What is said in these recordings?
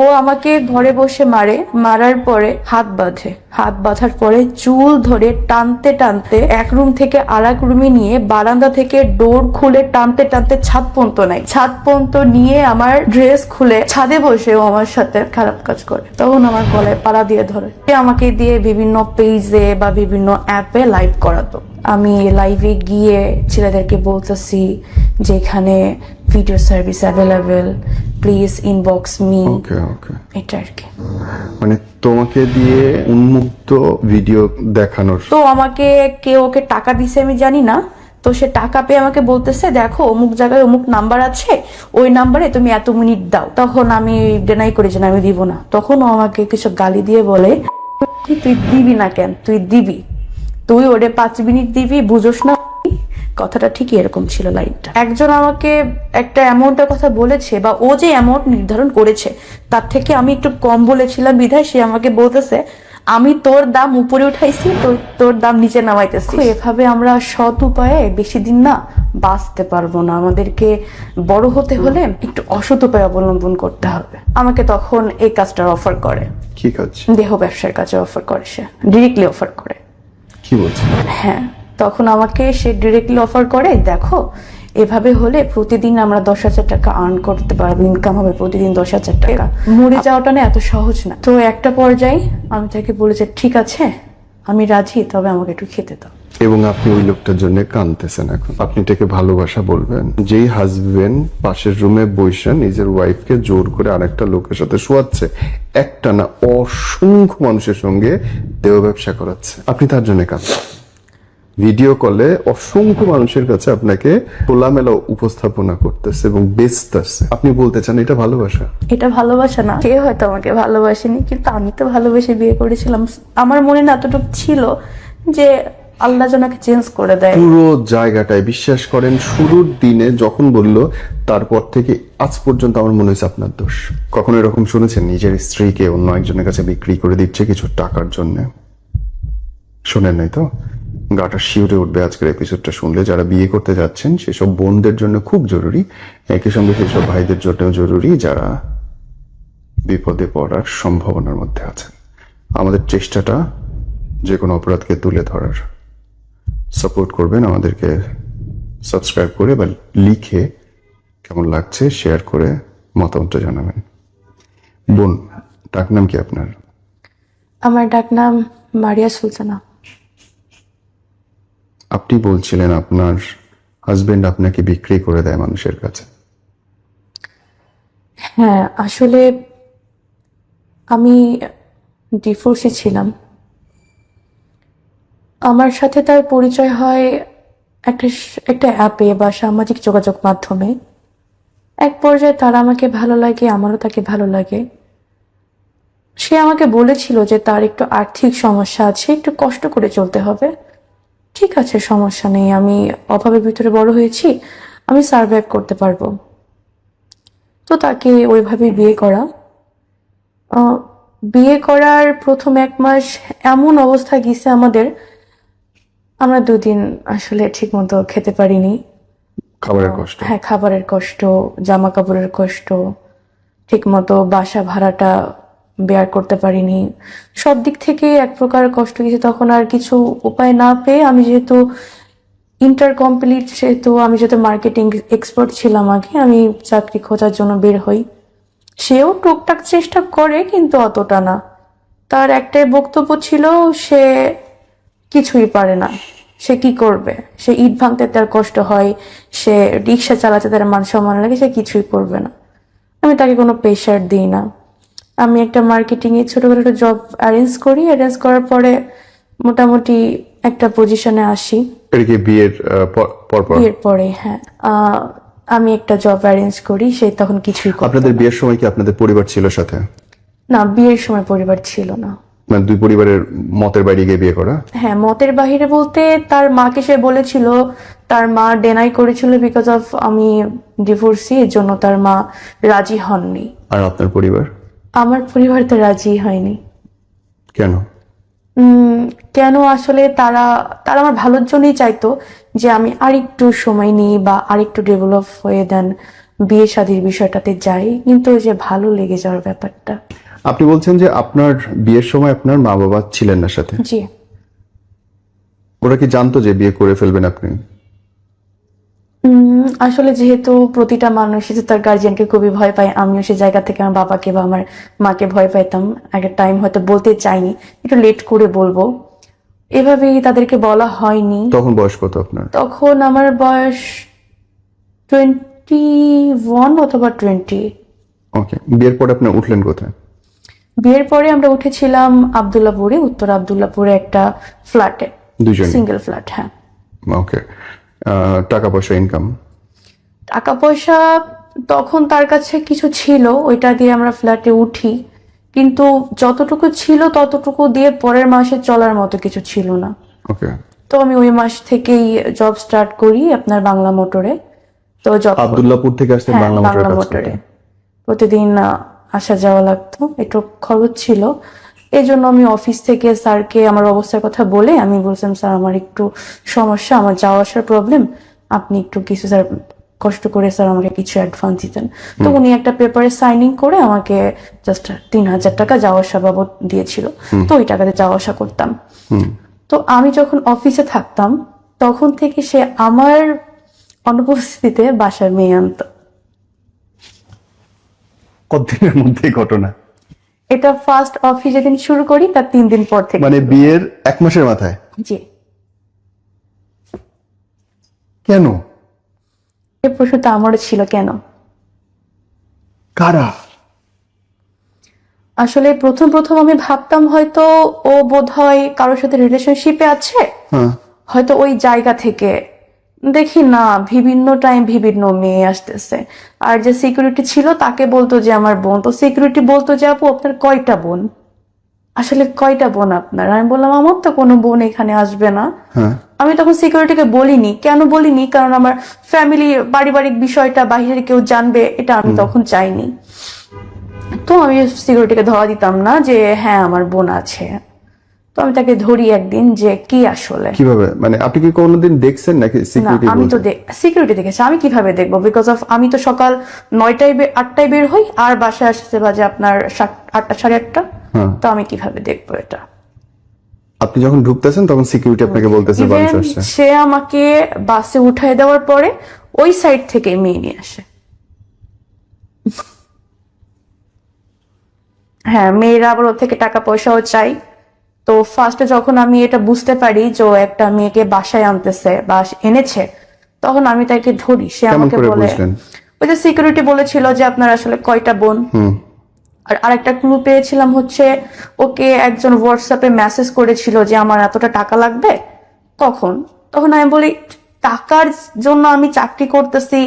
ও আমাকে ঘরে বসে মারে। মারার পরে হাত বাঁধে। হাত বাঁধার পরে চুল ধরে টানতে টানতে এক রুম থেকে আর এক রুমে নিয়ে বারান্দা থেকে ডোর খুলে টানতে টানতে ছাদ পর্যন্ত নাই ছাদ পর্যন্ত নিয়ে আমার ড্রেস খুলে ছাদে বসে ও আমার সাথে খারাপ কাজ করে। তখন আমার গলায় পাড়া দিয়ে ধরে। আমাকে দিয়ে বিভিন্ন পেজে বা বিভিন্ন অ্যাপে লাইভ করাতো। আমি লাইভে গিয়ে ছেলেদেরকে বলতেছি যে এখানে video service available please inbox me okay okay এটা আর কি। মানে তোমাকে দিয়ে উন্মুক্ত ভিডিও দেখানোর। তো আমাকে কে ওকে টাকা দিছে আমি জানি না তো সে টাকা পেয়ে আমাকে বলতেছে দেখো অমুক জায়গায় অমুক নাম্বার আছে ওই নাম্বারে তুমি এত মিনিট দাও। তখন আমি ডেনাই করি যে না, আমি দিব না। তখন ও আমাকে কিছু গালি দিয়ে বলে তুই দিবি না কেন? তুই দিবি। তুই ওরে পাঁচ মিনিট দিবি বুঝোস না। কথাটা ঠিকই এরকম ছিল লাইনটা। একজন আমাকে একটা অ্যামাউন্টের কথা বলেছে বা ও যে অ্যামাউন্ট নির্ধারণ করেছে তার থেকে আমি একটু কম বলেছিলাম বিধায় সে আমাকে বলতেছে আমি তোর দাম উপরে উঠাইছি তোর তোর দাম নিচে নামাইতেছি। এভাবে আমরা সৎ উপায়ে বেশি দিন না বাঁচতে পারব না। আমাদেরকে বড় হতে হলে একটু অসৎ উপায় অবলম্বন করতে হবে। আমাকে তখন এই কাজটার অফার করে। কি কাজ? দেহ ব্যবসার কাজে অফার করে সে। ডিরেক্টলি অফার করে। কি বলছো? হ্যাঁ তখন আমাকে সে ডিরেক্টলি অফার করে দেখো এভাবে হলে প্রতিদিন আমরা দশ হাজার টাকা আর্ন করতে পারব ইনকাম হবে প্রতিদিন দশ হাজার টাকা। মরে যাওয়াটা না এত সহজ না। তো একটা পর্যায়ে আমি তাকে বলেছি ঠিক আছে আমি রাজি তবে আমাকে একটু খেতে দাও। এবং আপনি ওই লোকটার জন্য কাঁদতেছেন এখন। আপনি এটাকে ভালোবাসা বলবেন। যেই হাজবেন্ড পাশের রুমে বসে নিজের ওয়াইফকে জোর করে আরেকটা লোকের সাথে শোয়াচ্ছে একটা না অসংখ্য মানুষের সঙ্গে দেহ ব্যবসা করাচ্ছে। আপনি তার জন্য কাঁদছেন। ভিডিও কলে অসংখ্য মানুষের কাছে আপনাকে খোলামেলা উপস্থাপনা করতেছে এবং বেচতেছে। আপনি বলতে চান, এটা ভালোবাসা? এটা ভালোবাসা না। সে হয়তো আমাকে ভালোবাসেনি, কিন্তু আমি তো ভালোবেসে বিয়ে করেছিলাম। আমার মনে না এতটুকু ছিল যে আল্লাহ জনাকে চেঞ্জ করে দেয়। পুরো জায়গাটায় বিশ্বাস করেন, শুরুর দিনে যখন বলল, তারপর থেকে আজ পর্যন্ত আমার মনে হয়েছে আপনার দোষ। কখনো এরকম শুনেছেন? নিজের স্ত্রীকে অন্য একজনের কাছে বিক্রি করে দিচ্ছে কিছু টাকার জন্য। শোনেন নাই তো? গাটা শিউরে উঠবে আজকের এপিসোডটা শুনলে। যারা বিয়ে করতে যাচ্ছেন, সেসব বোনদের জন্য খুব জরুরি। একই সঙ্গে সেসব ভাইদের জন্যও জরুরি যারা বিপদে পড়ার সম্ভাবনার মধ্যে আছেন। আমাদের চেষ্টাটা যে কোনো অপরাধকে তুলে ধরার। সাপোর্ট করবেন আমাদেরকে সাবস্ক্রাইব করে বা লিখে কেমন লাগছে শেয়ার করে মতামতটা জানাবেন। বোন ডাক নাম কি আপনার? আমার ডাক নাম মারিয়া সুলতানা। আপনি বলছিলেন আপনার হাজবেন্ড আপনাকে বিক্রি করে দেয় মানুষের কাছে। হ্যাঁ আসলে আমি ডিফোর্সে ছিলাম। আমার সাথে তার পরিচয় হয় একটা একটা অ্যাপে বা সামাজিক যোগাযোগ মাধ্যমে। এক পর্যায়ে তার আমাকে ভালো লাগে, আমারও তাকে ভালো লাগে। সে আমাকে বলেছিল যে তার একটু আর্থিক সমস্যা আছে, একটু কষ্ট করে চলতে হবে। ঠিক আছে, সমস্যা নেই, আমি অভাবের ভিতরে বড় হয়েছি, আমি সার্ভাইভ করতে পারব। তো তাকে ওইভাবে বিয়ে করা। বিয়ে করার প্রথম এক মাস এমন অবস্থা গেছে আমাদের আমরা দুদিন আসলে ঠিক মতো খেতে পারিনি। খাবারের কষ্ট। হ্যাঁ খাবারের কষ্ট জামা কাপড়ের কষ্ট ঠিক মতো বাসা ভাড়াটা বেয়ার করতে পারিনি। সব দিক থেকে এক প্রকার কষ্ট গেছে তখন আর কিছু উপায় না পেয়ে আমি যেহেতু ইন্টার কমপ্লিট সেহেতু আমি যেহেতু মার্কেটিং এক্সপার্ট ছিলাম আগে আমি চাকরি খোঁজার জন্য বের হই। সেও টুকটাক চেষ্টা করে কিন্তু অতটা না। তার একটাই বক্তব্য ছিল সে কিছুই পারে না। সে কি করবে? সে ইট ভাঙতে তার কষ্ট হয় সে রিক্সা চালাতে তার মান সম্মান লাগে সে কিছুই করবে না। আমি তাকে কোনো প্রেশার দিই না। আমি একটা মার্কেটিং এ ছোটখাটো একটা জব অ্যারেঞ্জ করি অ্যারেঞ্জ করার পরে মোটামুটি একটা পজিশনে আসি। বিয়ের বিয়ের পরে হ্যাঁ। আমি একটা জব অ্যারেঞ্জ করি সে তখন কিছুই আপনাদের বিয়ের সময় কি আপনাদের পরিবার ছিল সাথে? না বিয়ের সময় পরিবার ছিল না। মানে দুই পরিবারের মতের বাইরে গিয়ে বিয়ে করা? হ্যাঁ মতের বাহিরে বলতে তার মাকে সে বলেছিল তার মা ডেনাই করেছিল বিকজ অফ আমি ডিভোর্সি এর জন্য তার মা রাজি হননি। আর আপনার পরিবার? আমার পরিবার তো রাজি হয়নি। কেন? উম, কেন আসলে তারা তারা আমার ভালোর জন্যই চাইতো যে আমি আরেকটু সময় নিই বা আরেকটু ডেভেলপ হয়ে দেন বিয়ে শাদির বিষয়টাতে যাই কিন্তু ওই যে ভালো লেগে যাওয়ার ব্যাপারটা। আপনি বলছেন যে আপনার বিয়ের সময় আপনার মা বাবা ছিলেন না সাথে। জি। ওরা কি জানতো যে বিয়ে করে ফেলবেন আপনি? আসলে যেহেতু প্রতিটা মানুষই যে তার গার্জিয়ানকে খুবই ভয় পায় আমিও সে জায়গা থেকে আমার বাবাকে বা আমার মাকে ভয় পাইতাম। একটা টাইম হয়তো বলতে চাইনি একটু লেট করে বলব। এভাবেই তাদেরকে বলা হয়নি। তখন বয়স কত আপনার? তখন আমার বয়স টোয়েন্টি ওয়ান অথবা টোয়েন্টি ওকে বিয়ের পরে আপনি উঠলেন কোথায়? বিয়ের পরে আমরা উঠেছিলাম আবদুল্লাপুরে উত্তর আবদুল্লাপুরে একটা ফ্ল্যাটে সিঙ্গেল ফ্ল্যাট হ্যাঁ। ওকে টাকা পয়সা ইনকাম টাকা পয়সা তখন তার কাছে কিছু ছিল ওইটা দিয়ে আমরা ফ্ল্যাটে উঠি। কিন্তু যতটুকু ছিল ততটুকু দিয়ে পরের মাসে চলার মতো কিছু ছিল না। ওকে তো আমি ওই মাস থেকেই জব স্টার্ট করি আপনার বাংলা মোটরে। তো জব আবদুল্লাপুর থেকে আসতে হ্যাঁ বাংলা মোটরে। প্রতিদিন আসা যাওয়া লাগতো একটু খরচ ছিল। এই জন্য আমি অফিস থেকে স্যারকে আমার অবস্থার কথা বলে আমি বলছিলাম স্যার আমার একটু সমস্যা আমার যাওয়া আসার প্রবলেম আপনি একটু কিছু স্যার কষ্ট করে স্যার আমাকে কিছু অ্যাডভান্স দিতেন। তো উনি একটা পেপারে সাইনিং করে আমাকে জাস্ট তিন হাজার টাকা যাওয়া আসা বাবদ দিয়েছিল। তো ওই টাকাতে যাওয়া আসা করতাম। তো আমি যখন অফিসে থাকতাম তখন থেকে সে আমার অনুপস্থিতিতে বাসায় মেয়ে আনতো। কতদিনের মধ্যে ঘটনা? এটা ফার্স্ট অফিস যেদিন শুরু করি তার তিন দিন পর থেকে মানে বিয়ের এক মাসের মাথায়? জি। কেন? এই প্রশ্নটা আমারও ছিল কেন? কারা? আসলে প্রথম প্রথম আমি ভাবতাম হয়তো ও বোধ হয় কারোর সাথে রিলেশনশিপে আছে হ্যাঁ। হয়তো ওই জায়গা থেকে দেখি না বিভিন্ন টাইম বিভিন্ন মেয়ে আসতেছে। আর যে সিকিউরিটি ছিল তাকে বলতো যে আমার বোন। তো সিকিউরিটি বলতো যে আপু আপনার কয়টা বোন? আসলে কয়টা বোন আপনার? আমি বললাম আমার তো কোনো বোন এখানে আসবে না। হ্যাঁ। আমি তখন সিকিউরিটিকে বলিনি। কেন বলিনি? কারণ আমার ফ্যামিলি পারিবারিক বিষয়টা বাহিরের কেউ জানবে এটা আমি তখন চাইনি। তো আমি সিকিউরিটিকে ধরা দিতাম না যে হ্যাঁ আমার বোন আছে। তো আমি তাকে ধরি একদিন যে কি আসলে? কীভাবে? মানে আপনি কি কোনোদিন দেখছেন নাকি সিকিউরিটি আমি তো সিকিউরিটি দেখেছি। আমি কীভাবে দেখব? বিকজ অফ আমি তো সকাল নয়টায় আটটায় বের হই আর বাসায় আসতে বাজে আপনার আটটা সাড়ে আটটা। হ্যাঁ। তো আমি কীভাবে দেখব এটা? আপনি যখন ঢুকতেছেন তখন সিকিউরিটি আপনাকে বলতেছে সে আমাকে বাসে উঠাই দেওয়ার পরে ওই সাইড থেকে মেয়ে নিয়ে আসে। হ্যাঁ মেয়েরা আবার ওর থেকে টাকা পয়সাও চাই তো ফার্স্টে যখন আমি এটা বুঝতে পারি যে একটা মেয়েকে বাসায় আনতেছে বা এনেছে তখন আমি তাকে ধরি। সে আমাকে বলে ওই যে সিকিউরিটি বলেছিল যে আপনার আসলে কয়টা বোন। আর আরেকটা ক্লু পেয়েছিলাম হচ্ছে ওকে একজন হোয়াটসঅ্যাপে মেসেজ করেছিল যে আমার এতটা টাকা লাগবে। তখন তখন আমি বলি টাকার জন্য আমি চাকরি করতেছি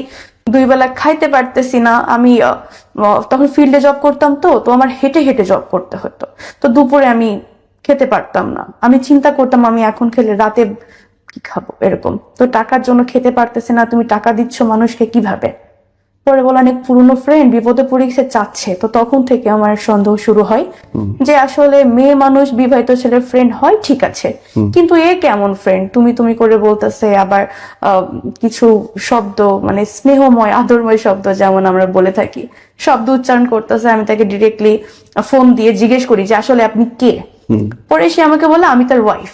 দুই বেলা খাইতে পারতেছি না আমি তখন ফিল্ডে জব করতাম তো তো আমার হেঁটে হেঁটে জব করতে হতো। তো দুপুরে আমি খেতে পারতাম না। আমি চিন্তা করতাম আমি এখন খেলে রাতে কি খাব? এরকম। তো টাকার জন্য খেতে পারতেছে না তুমি টাকা দিচ্ছ মানুষকে কীভাবে? পরে বলে অনেক পুরনো ফ্রেন্ড বিপদে পড়ে গেছে চাচ্ছে। তো তখন থেকে আমার সন্দেহ শুরু হয় যে আসলে মেয়ে মানুষ বিবাহিত ছেলের ফ্রেন্ড হয় ঠিক আছে। কিন্তু এ কেমন ফ্রেন্ড তুমি তুমি করে বলতেছে আবার আহ, কিছু শব্দ মানে স্নেহময় আদরময় শব্দ যেমন আমরা বলে থাকি। শব্দ উচ্চারণ করতেছে আমি তাকে ডিরেক্টলি ফোন দিয়ে জিজ্ঞেস করি যে আসলে আপনি কে? পরে সে আমাকে বলে আমি তার ওয়াইফ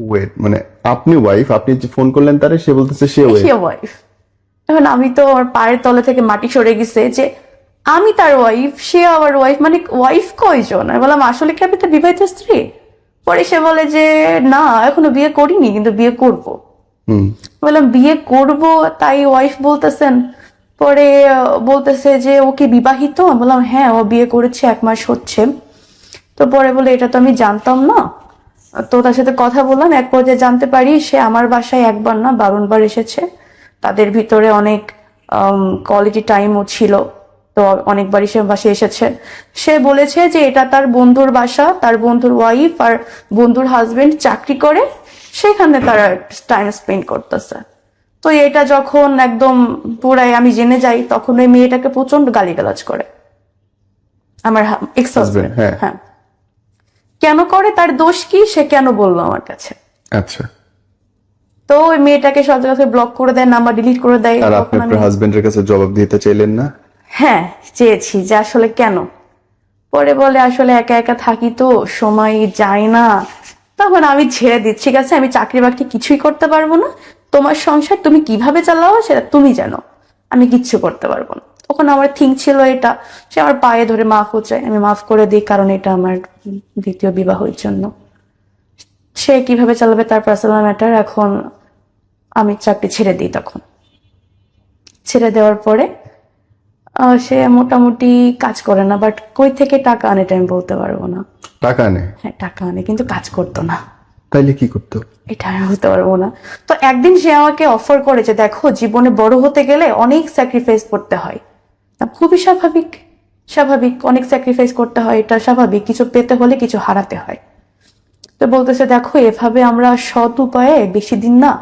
ওয়েট মানে আপনি ওয়াইফ আপনি যে ফোন করলেন তারে সে বলতেছে সে ওয়াইফ সে ওয়াইফ এখন আমি তো আমার পায়ের তলে থেকে মাটি সরে গেছে যে আমি তার ওয়াইফ সে আমার ওয়াইফ মানে ওয়াইফ কয়জন? আমি বললাম আসলে কি আপনি তার বিবাহিত স্ত্রী? পরে সে বলে যে না এখনও বিয়ে করিনি কিন্তু বিয়ে করব। হুম। বললাম বিয়ে করব? তাই ওয়াইফ বলতেছেন? পরে বলতেছে যে ও কি বিবাহিত? আমি বললাম হ্যাঁ ও বিয়ে করেছে এক মাস হচ্ছে। তো পরে বলে এটা তো আমি জানতাম না। তো তার সাথে কথা বললাম। এক পর্যায়ে জানতে পারি সে আমার বাসায় একবার না বারংবার এসেছে। তাদের ভিতরে অনেক কোয়ালিটি টাইমও ছিল। তো অনেকবারই সে বাসায় এসেছে। সে বলেছে যে এটা তার বন্ধুর বাসা তার বন্ধুর ওয়াইফ আর বন্ধুর হাজবেন্ড চাকরি করে। সেখানে তারা টাইম স্পেন্ড করতেছে। তো এটা যখন একদম পুরাই আমি জেনে যাই তখন ওই মেয়েটাকে প্রচণ্ড গালিগালাজ করে। আমার এক্স Husband, হ্যাঁ। কেন করে তার দোষ কি সে কেন বলল আমার কাছে? আচ্ছা। তো ওই মেয়েটাকে সচরাচর ব্লক করে দেয় নাম্বার ডিলিট করে দেয় আর আপনি আপনার হাজবেন্ডের কাছে জবাব দিতে চাইলেন না? হ্যাঁ চেয়েছি যে আসলে কেন? পরে বলে আসলে একা একা থাকি তো সময় যায় না। তখন আমি ছেড়ে দিচ্ছি ঠিক আছে? আমি চাকরি বাকরি কিছুই করতে পারব না। তোমার সংসার তুমি কীভাবে চালাও সেটা তুমি জানো। আমি কিচ্ছু করতে পারব না। তখন আমার থিঙ্ক ছিল এটা সে আমার পায়ে ধরে মাফও চাই আমি মাফ করে দিই কারণ এটা আমার দ্বিতীয় বিবাহের জন্য। সে কীভাবে চালাবে তার পার্সোনাল ম্যাটার এখন আমি চাকরি ছেড়ে দিই তখন। ছেড়ে দেওয়ার পরে সে মোটামুটি কাজ করে না বাট কই থেকে টাকা আনে এটা আমি বলতে পারব না। টাকা আনে? হ্যাঁ টাকা আনে কিন্তু কাজ করতো না। তাইলে কি করতো? এটা আমি বলতে পারব না। তো একদিন সে আমাকে অফার করেছে দেখো জীবনে বড় হতে গেলে অনেক স্যাক্রিফাইস করতে হয়। খুবই স্বাভাবিক স্বাভাবিক। অনেক স্যাক্রিফাইস করতে হয় এটা স্বাভাবিক। কিছু পেতে হলে কিছু হারাতে হয়। তো বলতেছে দেখো এভাবে আমরা সৎ উপায়ে বেশি দিন না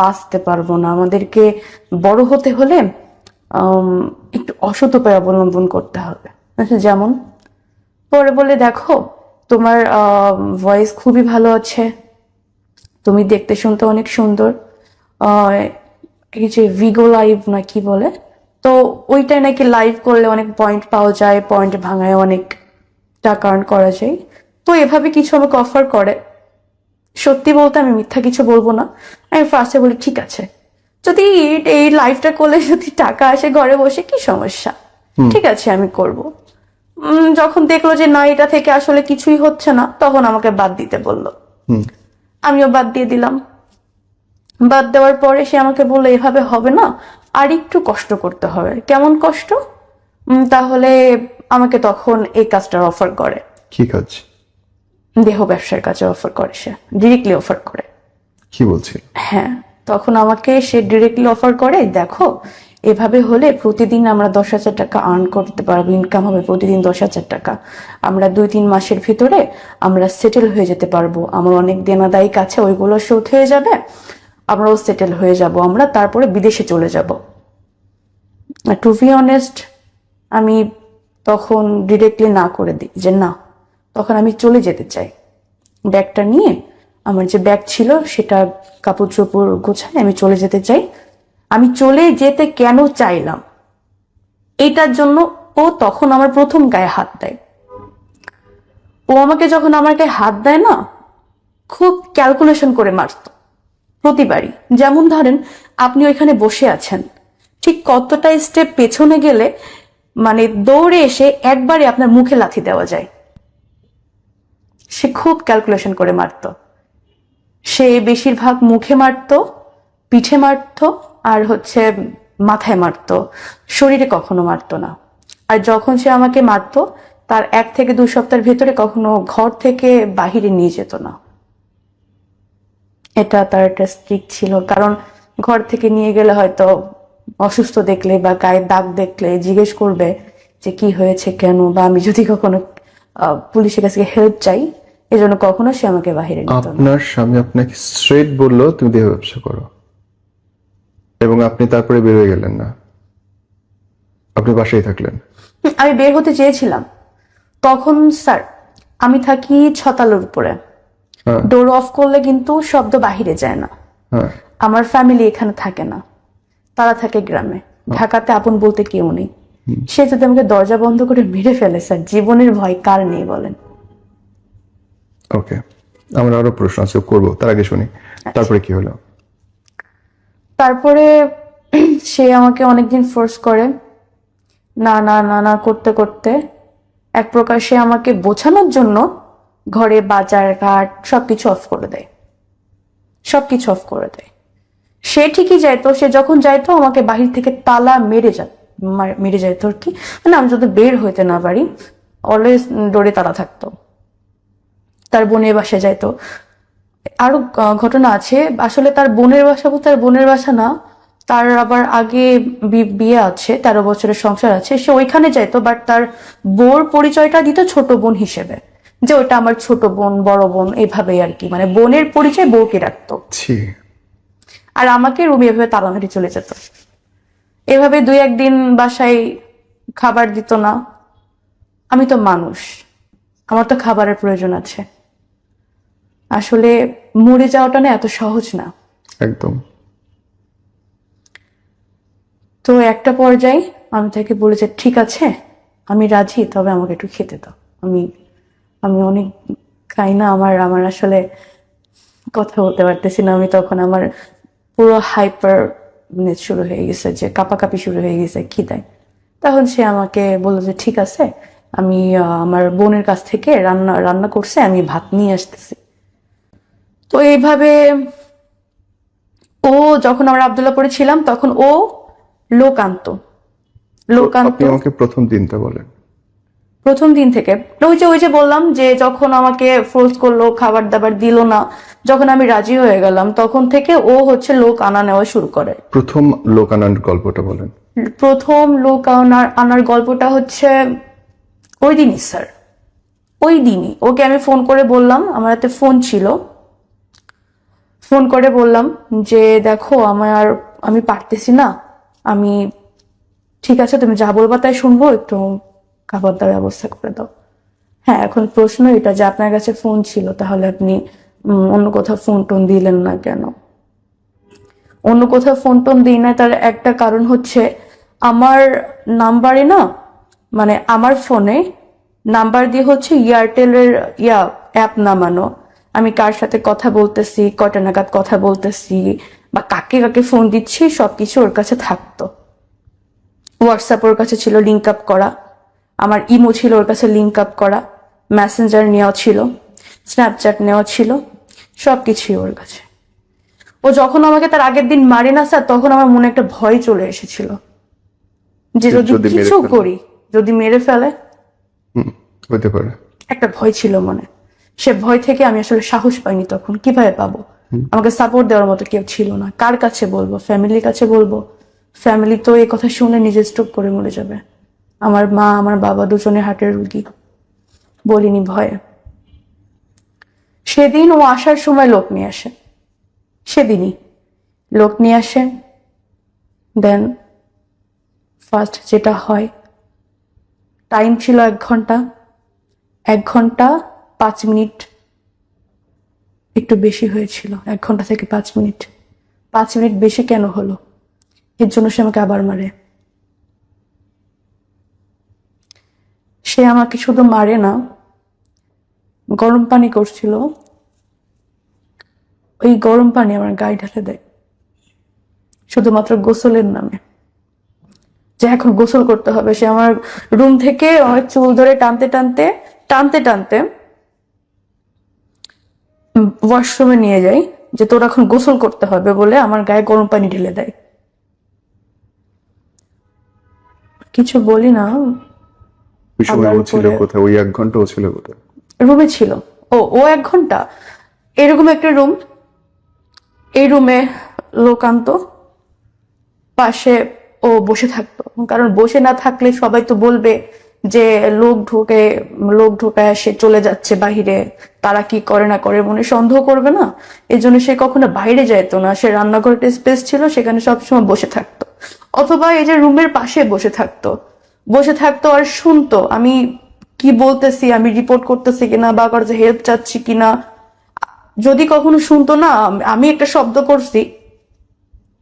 বাঁচতে পারব না। আমাদেরকে বড় হতে হলে একটু অসৎ উপায় অবলম্বন করতে হবে। আচ্ছা, যেমন? পরে বলে দেখো তোমার ভয়েস খুবই ভালো আছে। তুমি দেখতে শুনতে অনেক সুন্দর। এই যে ভিগো লাইভ না কি বলে? তো ওইটাই নাকি লাইভ করলে অনেক পয়েন্ট পাওয়া যায় পয়েন্ট ভাঙায় অনেক টাকা আর্ন করা যায়। তো এভাবে কিছু আমাকে অফার করে। সত্যি বলতে আমি মিথ্যা কিছু বলব না। আমি ফার্স্টে বলি ঠিক আছে। যদি এই- এই লাইফটা করলে যদি টাকা আসে ঘরে বসে কি সমস্যা? ঠিক আছে আমি করব। যখন দেখল যে না এটা থেকে আসলে কিছুই হচ্ছে না তখন আমাকে বাদ দিতে বলল। আমিও বাদ দিয়ে দিলাম। বাদ দেওয়ার পরে সে আমাকে বলল এভাবে হবে না। আর একটু কষ্ট করতে হবে। কেমন কষ্ট? তাহলে আমাকে তখন এই কাজটার অফার করে। কি কাজ? দেহ ব্যবসার কাজে অফার করে সে ডিরেক্টলি অফার করে। কি বলছিল হ্যাঁ তখন আমাকে সে ডিরেক্টলি অফার করে দেখো এভাবে হলে প্রতিদিন আমরা দশ হাজার টাকা আর্ন করতে পারব ইনকাম হবে প্রতিদিন দশ হাজার টাকা। আমরা দুই তিন মাসের ভিতরে আমরা সেটেল হয়ে যেতে পারব। আমার অনেক দেনাদায়িক আছে ওইগুলো শোধ হয়ে যাবে। আমরাও সেটেল হয়ে যাব, আমরা তারপরে বিদেশে চলে যাব। টু বি অনেস্ট আমি তখন ডিরেক্টলি না করে দিই যে না, তখন আমি চলে যেতে চাই। ব্যাগটা নিয়ে আমার যে ব্যাগ ছিল, সেটা কাপড় চোপড় গোছায় আমি চলে যেতে চাই। আমি চলে যেতে কেন চাইলাম? এটার জন্য ও তখন আমার প্রথম গায়ে হাত দেয়। ও আমাকে যখন আমার গায়ে হাত দেয় না, খুব ক্যালকুলেশন করে মারত। প্রতিবারই। যেমন ধরেন আপনি ওইখানে বসে আছেন। ঠিক কতটা স্টেপ পেছনে গেলে মানে দৌড়ে এসে একবারে আপনার মুখে লাথি দেওয়া যায়। সে খুব ক্যালকুলেশন করে মারতো। সে বেশিরভাগ মুখে মারতো, পিঠে মারতো, আর হচ্ছে মাথায় মারতো, শরীরে কখনো মারতো না। আর যখন সে আমাকে মারতো, তার এক থেকে দু সপ্তাহের ভেতরে কখনো ঘর থেকে বাহিরে নিয়ে যেত না। এটা তার একটা স্ট্রিক ছিল। কারণ ঘর থেকে নিয়ে গেলে হয়তো অসুস্থ দেখলে বা গায়ে দাগ দেখলে জিজ্ঞেস করবে যে কি হয়েছে কেন বা আমি যদি কখনো পুলিশের কাছে হেল্প চাই এজন্য কখনো সে আমাকে বাহিরে আপনার স্বামী আপনাকে স্ট্রেট বলল তুমি দেহ ব্যবসা করো। এবং আপনি তারপরে বেরোয় গেলেন না। আপনি বাসায় থাকলেন। আমি বের হতে চেয়েছিলাম। তখন স্যার আমি থাকি ছতালোর উপরে। হ্যাঁ ডোর অফ করলে কিন্তু শব্দ বাহিরে যায় না। হ্যাঁ। আমার ফ্যামিলি এখানে থাকে না। তারা থাকে গ্রামে। ঢাকাতে আপন বলতে কেউ নেই। সে যদি আমাকে দরজা বন্ধ করে মেরে ফেলে স্যার জীবনের ভয় কার নেই বলেন? ওকে আমরা আরও প্রশ্ন আছে করব তার আগে শুনি। তারপরে কি হলো? তারপরে সে আমাকে অনেকদিন ফোর্স করে না না না না করতে করতে। এক প্রকার সে আমাকে বোঝানোর জন্য ঘরে বাজার ঘাট সবকিছু অফ করে দেয়। সবকিছু অফ করে দেয়। সে ঠিকই যাইতো, সে যখন যাইতো আমাকে বাহির থেকে তালা মেরে যা মার- যাইতো আর কি? মানে আমি যদি বের হইতে না পারি অলওয়েজ ডোরে তালা থাকতো। তার বোনের বাসায় যাইতো। আরও ঘটনা আছে। আসলে তার বোনের বাসা তার বোনের বাসা না, তার আবার আগে বিয়ে আছে, তেরো বছরের সংসার আছে। সে ওইখানে যাইতো বাট তার বোর পরিচয়টা দিত ছোট বোন হিসেবে। যে ওটা আমার ছোট বোন বড় বোন এভাবেই আর কি। মানে বোনের পরিচয় বউকে রাখতো। আর আমাকে রুমে এভাবে তালা মেরে চলে যেত। এভাবে দুই একদিন বাসায় খাবার দিত না। আমি তো মানুষ। আমার তো খাবারের প্রয়োজন আছে। আসলে মরে যাওয়াটা না এত সহজ না। একদম। তো একটা পর্যায়ে আমি তাকে বলে যে ঠিক আছে আমি রাজি তবে আমাকে একটু খেতে দাও। আমি আমি অনেক খাই না আমার আমার আসলে কথা বলতে পারতেছি না। আমি তখন আমার পুরো হাইপার শুরু হয়ে গেছে যে কাপাকাপি শুরু হয়ে গেছে খিদায়। তখন সে আমাকে বলল যে ঠিক আছে আমি আমার বোনের কাছ থেকে রান্না রান্না করছে আমি ভাত নিয়ে আসতেছি। তো এইভাবে ও যখন আমরা আবদুল্লাপুরে ছিলাম তখন ও লোক আনতো লোক আনতো আমাকে প্রথম দিনটা বলেন। প্রথম দিন থেকে। ওই যে ওই যে বললাম যে যখন আমাকে ফোর্স করল খাবার দাবার দিল না যখন আমি রাজি হয়ে গেলাম তখন থেকে ও হচ্ছে লোক আনা নেওয়া শুরু করে। প্রথম লোকানন্দ গল্পটা বলেন। প্রথম লোক আনার আনার গল্পটা হচ্ছে ওই দিনই স্যার। ওই দিনই। ওকে আমি ফোন করে বললাম আমার হাতে ফোন ছিল। ফোন করে বললাম যে দেখো আমার আমি পারতেছি না। আমি ঠিক আছে তুমি যা বলবা তাই শুনব একটু খাবার দাবার ব্যবস্থা করে দাও। হ্যাঁ এখন প্রশ্ন এটা যে আপনার কাছে ফোন ছিল, তাহলে আপনি অন্য কোথাও ফোন টোন দিলেন না কেন? অন্য কোথাও ফোন টোন দিই না তার একটা কারণ হচ্ছে আমার নাম্বারে না মানে আমার ফোনে নাম্বার দিয়ে হচ্ছে এয়ারটেলের ইয়া অ্যাপ নামানো। আমি কার সাথে কথা বলতেছি কটা নাগাদ কথা বলতেছি, বা কাকে কাকে ফোন দিচ্ছি, সবকিছু ওর কাছে থাকতো। হোয়াটসঅ্যাপ ওর কাছে ছিল লিঙ্ক আপ করা। আমার ইমো ছিল ওর কাছে লিঙ্ক আপ করা মেসেঞ্জার নেওয়া ছিল স্ন্যাপচ্যাট নেওয়া ছিল সব কিছুই ওর কাছে। ও যখন আমাকে তার আগের দিন মারে না স্যার তখন আমার মনে একটা ভয় চলে এসেছিল। যে যদি কিছু। করি যদি মেরে ফেলে হতে পারে। একটা ভয় ছিল মনে। সে ভয় থেকে আমি আসলে সাহস পাইনি তখন। কীভাবে পাবো? আমাকে সাপোর্ট দেওয়ার মতো কেউ ছিল না। কার কাছে বলব? ফ্যামিলির কাছে বলব? ফ্যামিলি তো এই কথা শুনে নিজে স্ট্রোক করে মরে যাবে। আমার মা, আমার বাবা দুজনের হাটের রুগী। বলিনি ভয়ে। সেদিন ও আসার সময় লোক নিয়ে আসে। সেদিনই লোক নিয়ে আসে। দেন ফার্স্ট যেটা হয় টাইম ছিল এক ঘণ্টা। এক ঘণ্টা পাঁচ মিনিট একটু বেশি হয়েছিল। এক ঘণ্টা থেকে পাঁচ মিনিট। পাঁচ মিনিট বেশি কেন হলো? এর জন্য সে আমাকে আবার মারে। সে আমাকে শুধু মারে না, গরম পানি করছিল। ওই গরম পানি আমার গায়ে ঢেলে দেয়। শুধুমাত্র গোসলের নামে। যে এখন গোসল করতে হবে, সে আমার রুম থেকে আমার চুল ধরে টানতে টানতে টানতে টানতে ওয়াশরুমে নিয়ে যাই, যে তোর এখন গোসল করতে হবে বলে আমার গায়ে গরম পানি ঢেলে দেয়। কিছু বলি না। ওই সময় ও ছিল কোথায়? ওই এক ঘণ্টা ও ছিল কোথায়? রুমে ছিল। ও ও এক ঘণ্টা? এরকম একটা রুম। এই রুমে লোক আনতো পাশে ও বসে থাকতো। কারণ বসে না থাকলে সবাই তো বলবে যে লোক ঢোকে লোক ঢোকায় সে চলে যাচ্ছে বাহিরে। তারা কি করে না করে মনে সন্দেহ করবে না? এই জন্য সে কখনো বাইরে যাইতো না। সে রান্নাঘরে স্পেস ছিল সেখানে সবসময় বসে থাকতো। অথবা এই যে রুমের পাশে বসে থাকতো। বসে থাকতো আর শুনতো, আমি কি বলতেছি, আমি রিপোর্ট করতেছি কিনা, বা কারও হেল্প চাচ্ছি কিনা। যদি কখনো শুনতো না, আমি একটা শব্দ করছি,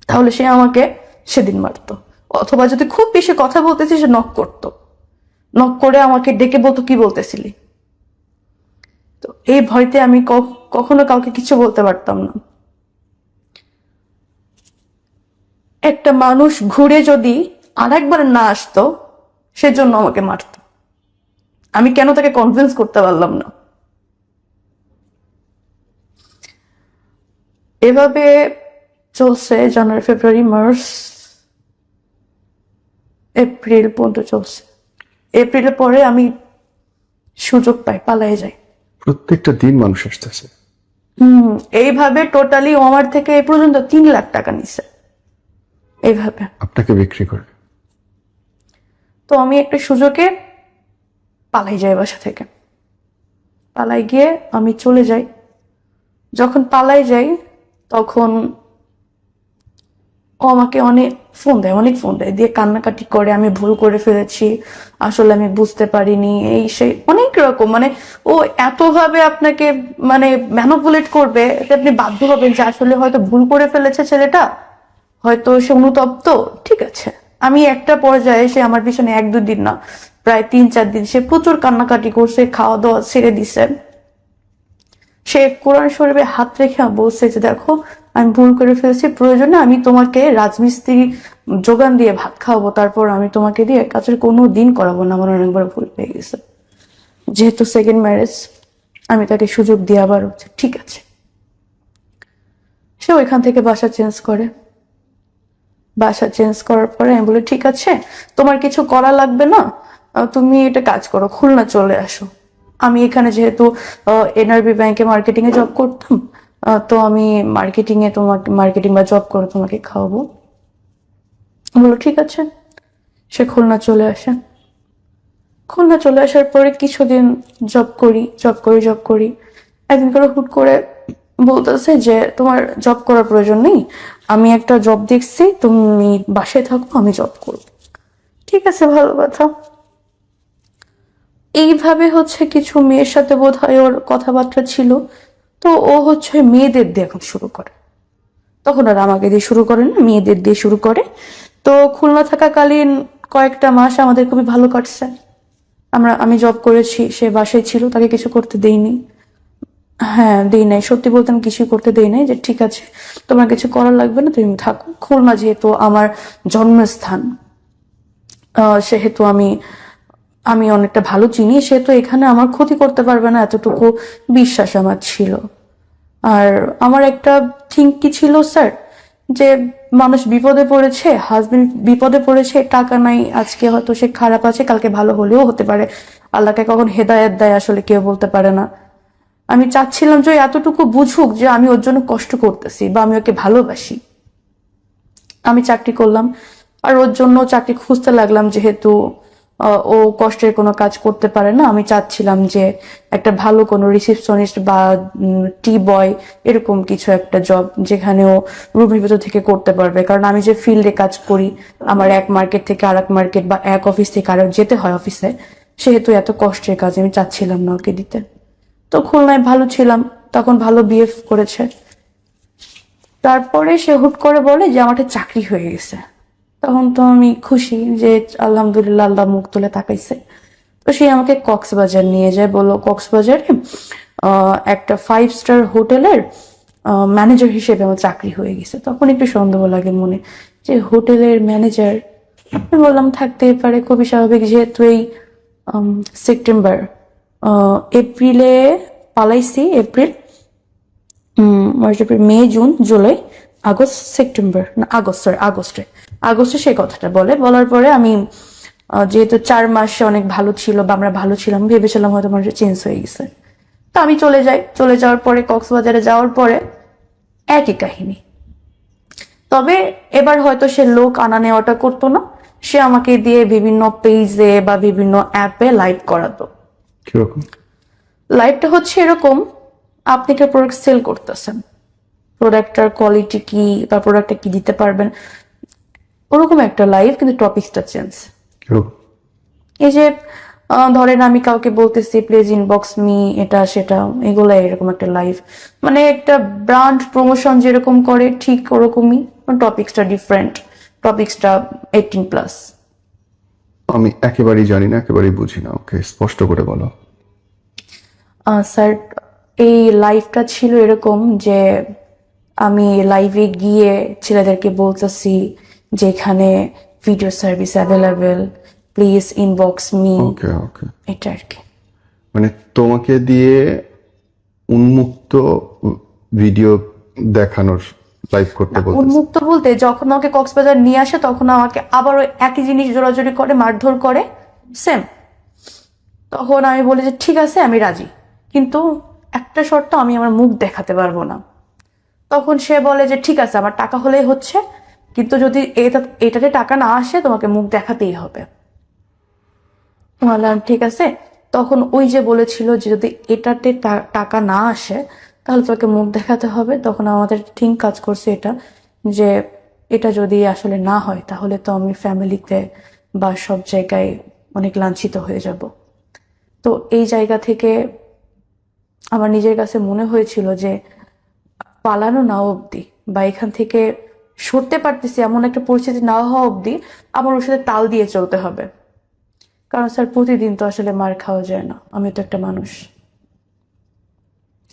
তাহলে সে আমাকে সেদিন মারতো। অথবা যদি খুব বেশি কথা বলতেছি, সে নক করতো। নক করে আমাকে ডেকে বলতো, কি বলতেছিলি? তো এই ভয়তে আমি কখনো কাউকে কিছু বলতে পারতাম না। একটা মানুষ ঘুরে যদি আরেকবার না আসতো সেজন্য আমাকে মারতো। আমি কেন তাকে কনভিন্স করতে পারলাম না? এভাবে চলছে জানুয়ারি ফেব্রুয়ারি মার্চ এপ্রিল পর্যন্ত চলছে। এপ্রিলের পরে আমি সুযোগ পাই পালাই যাই। প্রত্যেকটা দিন মানুষ আসতেছে। হুম এইভাবে টোটালি আমার থেকে এই পর্যন্ত তিন লাখ টাকা নিছে। এইভাবে। আপনাকে বিক্রি করে। তো আমি একটা সুযোগে পালাই যাই বাসা থেকে। পালাই গিয়ে আমি চলে যাই। যখন পালাই যাই, তখন ও আমাকে অনেক ফোন দেয়, অনেক ফোন দেয়। দিয়ে কান্নাকাটি করে, আমি ভুল করে ফেলেছি, আসলে আমি বুঝতে পারিনি, এই সেই অনেক রকম। মানে ও এতভাবে আপনাকে মানে ম্যানুপুলেট করবে আপনি বাধ্য হবেন যে আসলে হয়তো ভুল করে ফেলেছে ছেলেটা, হয়তো সে অনুতপ্ত, ঠিক আছে। আমি একটা পর্যায়ে সে আমার পিছনে এক দুদিন না, প্রায় তিন চার দিন সে প্রচুর কান্নাকাটি করছে খাওয়া দাওয়া ছেড়ে দিছে। সে কোরআন শরীফে হাত রেখে বলছে যে, দেখো, আমি ভুল করে ফেলেছি, প্রয়োজনে আমি তোমাকে রাজমিস্ত্রি যোগান দিয়ে ভাত খাওয়াবো, তারপর আমি তোমাকে দিয়ে কাজের কোনো দিন করাবো না, আমার অনেকবার ভুল পেয়ে গেছে। যেহেতু সেকেন্ড ম্যারেজ আমি তাকে সুযোগ দিয়ে আবার ঠিক আছে। সে ওইখান থেকে বাসা চেঞ্জ করে। বাসা চেঞ্জ করার পরে আমি বলি, ঠিক আছে, তোমার কিছু করা লাগবে না তুমি এটা কাজ করো, খুলনা চলে আসো। আমি এখানে যেহেতু এনআরবি ব্যাংকে মার্কেটিং এ জব করতাম তো আমি মার্কেটিং এ তোমাকে মার্কেটিং বা জব করে তোমাকে খাওয়াবো। বলো, ঠিক আছে। সে খুলনা চলে আসে। খুলনা চলে আসার পরে কিছুদিন জব করি জব করি জব করি। একদিন করে হুট করে বলতেছে যে, তোমার জব করার প্রয়োজন নেই, আমি একটা জব দেখছি, তুমি বাসায় থাকো, আমি জব করব। ঠিক আছে, ভালো কথা। এইভাবে হচ্ছে কিছু মেয়ের সাথে বোধ হয় ওর কথাবার্তা ছিল। তো ও হচ্ছে মেয়েদের দিয়ে এখন শুরু করে। তখন আর আমাকে দিয়ে শুরু করে না, মেয়েদের দিয়ে শুরু করে। তো খুলনা থাকাকালীন কয়েকটা মাস আমাদের খুবই ভালো কাটছে। আমরা, আমি জব করেছি, সে বাসায় ছিল, তাকে কিছু করতে দেইনি। হ্যাঁ দেই নাই। সত্যি বলতে আমি কিছুই করতে দেই নাই যে ঠিক আছে, তোমার কিছু করার লাগবে না, তুমি থাকো। খুলনা যেহেতু আমার জন্মস্থান সেহেতু আমি আমি অনেকটা ভালো চিনি, সেহেতু এখানে আমার ক্ষতি করতে পারবে না এতটুকু বিশ্বাস আমার ছিল। আর আমার একটা থিঙ্ক কি ছিল, স্যার, যে মানুষ বিপদে পড়েছে হাজবেন্ড বিপদে পড়েছে, টাকা নাই, আজকে হয়তো সে খারাপ আছে, কালকে ভালো হলেও হতে পারে। আল্লাহকে কখন হেদায়েত দেয় আসলে কেউ বলতে পারে না। আমি চাচ্ছিলাম যে এতটুকু বুঝুক যে আমি ওর জন্য কষ্ট করতেছি বা আমি ওকে ভালোবাসি। আমি চাকরি করলাম আর ওর জন্য চাকরি খুঁজতে লাগলাম যেহেতু ও কষ্টের কোনো কাজ করতে পারে না। আমি চাচ্ছিলাম যে একটা ভালো কোনো রিসেপশনিস্ট বা টি বয় এরকম কিছু একটা জব যেখানে ও রুমের ভিতর থেকে করতে পারবে। কারণ আমি যে ফিল্ডে কাজ করি, আমার এক মার্কেট থেকে আর এক মার্কেট বা এক অফিস থেকে আরেক যেতে হয় অফিসে সেহেতু এত কষ্টের কাজ আমি চাচ্ছিলাম না ওকে দিতে। তো খুলনায় ভালো ছিলাম, তখন ভালো বিএফ করেছে। তারপরে সে হুট করে বলে যে আমার চাকরি হয়ে গেছে। তখন তো আমি খুশি যে আলহামদুলিল্লাহ আল্লাহ মুখ তুলে তাকাইছে। তো সে আমাকে কক্সবাজার নিয়ে যায়, বলল, কক্সবাজারে একটা ফাইভ স্টার হোটেলের ম্যানেজার হিসেবে আমার চাকরি হয়ে গেছে। তখন একটু সন্দেহ লাগে মনে, যে হোটেলের ম্যানেজার আমি বললাম, থাকতেই পারে, খুবই স্বাভাবিক, যেহেতু এই সেপ্টেম্বর এপ্রিলে, পালাইছি April March, April, May, June, July, August, September, না, আগস্ট সরি আগস্টে। আগস্টে সেই কথাটা বলে। বলার পরে আমি যেহেতু চার মাসে অনেক ভালো ছিল বা আমরা ভালো ছিলাম, ভেবেছিলাম হয়তো আমার চেঞ্জ হয়ে গেছে। তো আমি চলে যাই। চলে যাওয়ার পরে, কক্সবাজারে যাওয়ার পরে একই কাহিনী। তবে এবার হয়তো সে লোক আনা নেওয়াটা করতো না। সে আমাকে দিয়ে বিভিন্ন পেজে বা বিভিন্ন অ্যাপে লাইভ করাতো। কীরকম? লাইভটা হচ্ছে এরকম আপনি একটা প্রোডাক্ট সেল করতেছেন। প্রোডাক্টটার কোয়ালিটি কি বা প্রোডাক্টটা কি দিতে পারবেন? ওরকম একটা লাইভ কিন্তু টপিকসটা চেঞ্জ এই যে ধরেন আমি কাউকে বলতেছি প্লিজ ইনবক্স মি এটা সেটা। এগুলো এরকম একটা লাইভ মানে একটা ব্র্যান্ড প্রমোশন যেরকম করে ঠিক ওরকমই টপিকসটা ডিফারেন্ট টপিকসটা এইটিন প্লাস আমি একেবারেই জানি না একেবারেই বুঝি না। ওকে স্পষ্ট করে বলো। স্যার এই লাইভটা ছিল এরকম যে আমি লাইভে গিয়ে ছেলেদেরকে বলতেছি যে এখানে video service available please inbox me okay okay. এটা আর কি। মানে তোমাকে দিয়ে উন্মুক্ত ভিডিও দেখানোর লাইভ করতে বলতে উন্মুক্ত বলতে যখন আমাকে কক্সবাজার নিয়ে আসে তখন আমাকে আবার ওই একই জিনিস জোরাজোরি করে মারধর করে সেম তখন আমি বলি যে ঠিক আছে আমি রাজি। কিন্তু একটা শর্ত আমি আমার মুখ দেখাতে পারব না। তখন সে বলে যে ঠিক আছে আমার টাকা হলেই হচ্ছে কিন্তু যদি এটা এটাতে টাকা না আসে তোমাকে মুখ দেখাতেই হবে। বললাম ঠিক আছে। তখন ওই যে বলেছিল যে যদি এটাতে টাকা না আসে তাহলে তোকে মুখ দেখাতে হবে। তখন আমাদের থিঙ্ক কাজ করছে এটা, যে এটা যদি আসলে না হয়, তাহলে তো আমি ফ্যামিলিতে বা সব জায়গায় অনেক লাঞ্ছিত হয়ে যাব। তো এই জায়গা থেকে আমার নিজের কাছে মনে হয়েছিল যে পালানো না অবধি বা এখান থেকে সরতে পারতেছি এমন একটা পরিস্থিতি না হওয়া অবধি আমার ওর সাথে তাল দিয়ে চলতে হবে। কারণ স্যার প্রতিদিন তো আসলে মার খাওয়া যায় না আমি তো একটা মানুষ।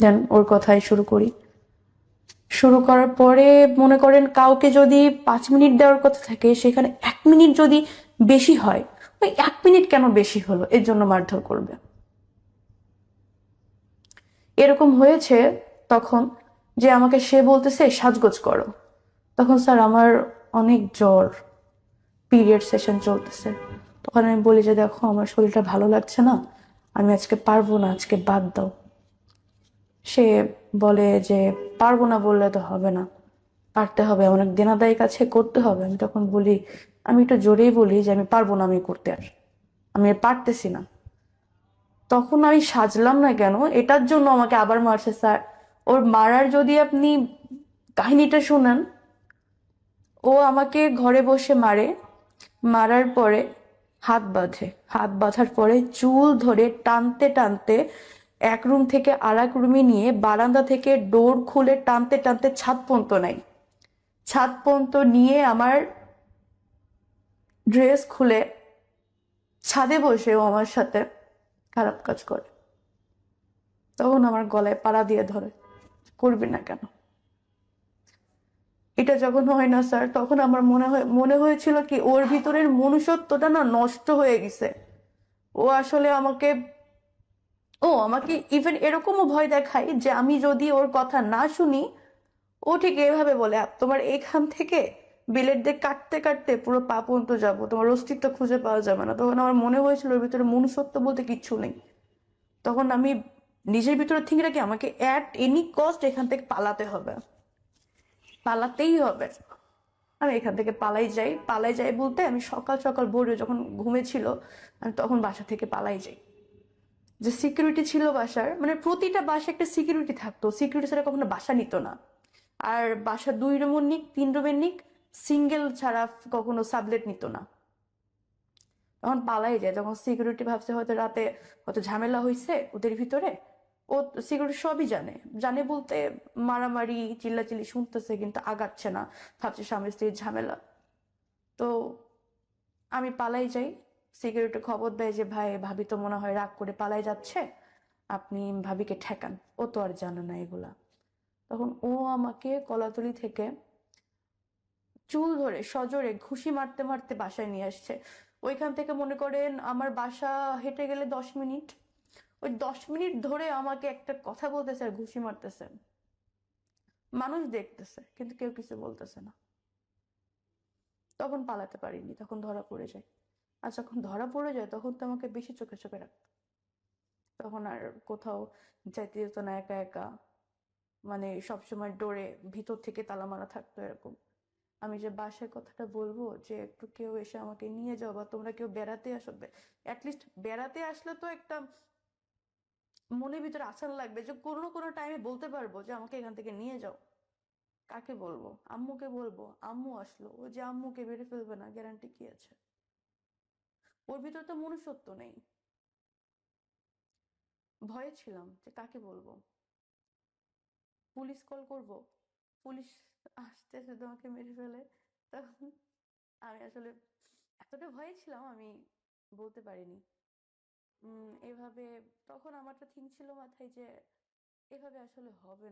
দেন ওর কথাই শুরু করি। শুরু করার পরে মনে করেন কাউকে যদি পাঁচ মিনিট দেওয়ার কথা থাকে, সেখানে এক মিনিট যদি বেশি হয়, ওই এক মিনিট কেন বেশি হলো? এর জন্য মারধর করবে। এরকম হয়েছে তখন যে আমাকে সে বলতেছে, সাজগোজ করো। তখন স্যার আমার অনেক জ্বর, পিরিয়ড সেশন চলতেছে। তখন আমি বলি যে, দেখো, আমার শরীরটা ভালো লাগছে না, আমি আজকে পারব না, আজকে বাদ দাও। সে বলে যে, পারব না বললে তো হবে না। পারতে হবে। অনেক দেনাদায়ী কাছে করতে হবে। আমি তখন বলি, আমি একটু জোরেই বলি যে, আমি পারব না আমি করতে আর। আমি পারতেছি না। তখন আমি সাজলাম না কেন? এটার জন্য আমাকে আবার মারছে, স্যার, ওর মারার যদি আপনি কাহিনীটা শুনেন, ও আমাকে ঘরে বসে মারে। মারার পরে হাত বাঁধে। হাত বাঁধার পরে চুল ধরে টানতে টানতে এক রুম থেকে আর এক রুমে নিয়ে বারান্দা থেকে ডোর খুলে টানতে টানতে ছাদ পর্যন্ত নাই ছাদ পর্যন্ত নিয়ে আমার ড্রেস খুলে ছাদে বসে ও আমার সাথে খারাপ কাজ করে। তখন আমার গলায় পাড়া দিয়ে ধরে, করবি না কেন? এটা যখন হয় না স্যার, তখন আমার মনে হয়, মনে হয়েছিল কি, ওর ভিতরের মনুষ্যত্বটা না নষ্ট হয়ে গেছে। ও আসলে আমাকে ও আমাকে ইভেন এরকমও ভয় দেখায় যে আমি যদি ওর কথা না শুনি ও ঠিক এভাবে বলে "আপ, তোমার এখান থেকে বিলেট দিয়ে কাটতে কাটতে পুরো পা পর্যন্ত যাব তোমার অস্তিত্ব খুঁজে পাওয়া যাবে না। তখন আমার মনে হয়েছিল ওর ভিতরে মনুষ্যত্ব বলতে কিচ্ছু নেই। তখন আমি নিজের ভিতরে ঠিক রাখি আমাকে অ্যাট এনি কস্ট এখান থেকে পালাতে হবে। পালাতেই হবে। আমি এখান থেকে পালাই যাই পালাই যাই বলতে আমি সকাল সকাল ভোরে যখন ঘুমেছিল আমি তখন বাসা থেকে পালাই যাই। যে সিকিউরিটি ছিল বাসার মানে প্রতিটা বাসা একটা সিকিউরিটি থাকতো। সিকিউরিটি ছাড়া কখনো বাসা নিত না। আর বাসা দুই রুমের নিক, তিন রুমের নিক সিঙ্গেল ছাড়া কখনো সাবলেট নিত না। তখন পালাই যায়, তখন সিকিউরিটি ভাবছে হয়তো রাতে হয়তো ঝামেলা হয়েছে ওদের ভিতরে। ও সিকিউরিটি সবই জানে। জানে বলতে মারামারি, চিল্লাচিল্লি শুনতেছে কিন্তু আগাচ্ছে না। ভাবছে স্বামী স্ত্রীর ঝামেলা। তো আমি পালাই যাই। সিকিউরিটি খবর দেয় যে, ভাই, ভাবি তো মনে হয় রাগ করে পালাই যাচ্ছে। আপনি ভাবিকে ঠেকান। ও তো আর জানে না এগুলা। তখন ও আমাকে কলাতলি থেকে চুল ধরে সজোরে ঘুষি মারতে মারতে বাসায় নিয়ে আসছে। ওইখান থেকে মনে করেন আমার বাসা হেঁটে গেলে দশ মিনিট। ওই দশ মিনিট ধরে আমাকে একটা কথা বলতেছে আর ঘুষি মারতেছে। মানুষ দেখতেছে, কিন্তু কেউ কিছু বলতেছে না। তখন পালাতে পারিনি, তখন ধরা পড়ে যায়। আর যখন ধরা পড়ে যায়, তখন তো আমাকে বেশি চোখে চোখে রাখতো তখন আর কোথাও যাইতে যেত না, একা একা। মানে সবসময় ডোরে ভিতর থেকে তালা মারা থাকতো এরকম। আমি যে বাসায় কথাটা বলব, যে একটু কেউ এসে আমাকে নিয়ে যাও বা তোমরা কেউ বেড়াতে আসো অ্যাটলিস্ট বেড়াতে আসলে তো একটা মনের ভিতরে আশান লাগবে যে কোনো কোনো টাইমে বলতে পারব যে আমাকে এখান থেকে নিয়ে যাও। কাকে বলব? আম্মুকে বলব? আম্মু আসলো। ও যে আম্মুকে বেড়ে ফেলবে না গ্যারান্টি কি আছে? ওর ভিতরে তো মনুষ্যত্ব নেই। ভয়ে ছিলাম যে কাকে বলব? পুলিশ কল করব? পুলিশ আসতেছে তোমাকে মেরে ফেলে? তখন আমি আসলে এতটা ভয়ে ছিলাম আমি বলতে পারিনি। এভাবে তখন আমার তো থিঙ্ক ছিল মাথায় যে এভাবে আসলে হবে না।